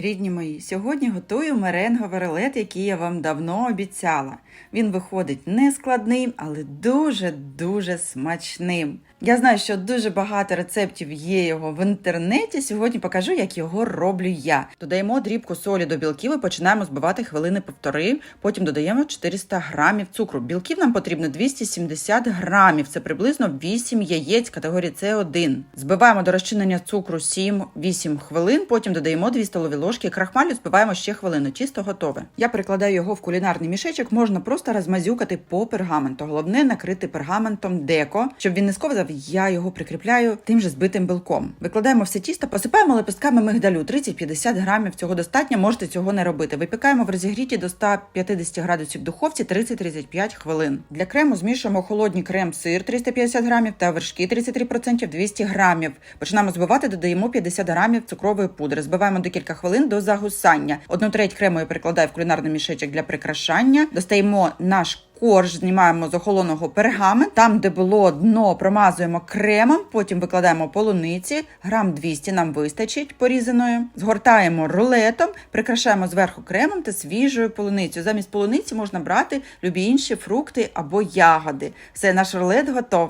Рідні мої, сьогодні готую меренговий рулет, який я вам давно обіцяла. Він виходить не складним, але дуже-дуже смачним. Я знаю, що дуже багато рецептів є його в інтернеті. Сьогодні покажу, як його роблю я. Додаємо дрібку солі до білків і починаємо збивати хвилини півтори. Потім додаємо 400 грамів цукру. Білків нам потрібно 270 грамів. Це приблизно 8 яєць категорії С1. Збиваємо до розчинення цукру 7-8 хвилин. Потім додаємо 2 столові ложки крахмалю. Збиваємо ще хвилину. Тісто готове. Я перекладаю його в кулінарний мішечок. Можна просто розмазюкати по пергаменту. Головне накрити пергаментом деко, щоб він не сковзав. Я його прикріпляю тим же збитим білком. Викладаємо все тісто, посипаємо лепестками мигдалю 30-50 грамів. Цього достатньо. Можете цього не робити. Випікаємо в розігріті до 150 градусів духовці 30-35 хвилин. Для крему змішуємо холодний крем-сир 350 грамів та вершки 33% 200 грамів. Починаємо збивати, додаємо 50 грамів цукрової пудри. Збиваємо декілька хвилин до загусання. Одну треть крему я перекладаю в кулінарний мішечок для прикрашання. Достаємо наш корж знімаємо з охолоного пергамент. Там, де було дно, промазуємо кремом, потім викладаємо полуниці, грам 200 нам вистачить порізаною. Згортаємо рулетом, прикрашаємо зверху кремом та свіжою полуницею. Замість полуниці можна брати любі інші фрукти або ягоди. Все, наш рулет готов.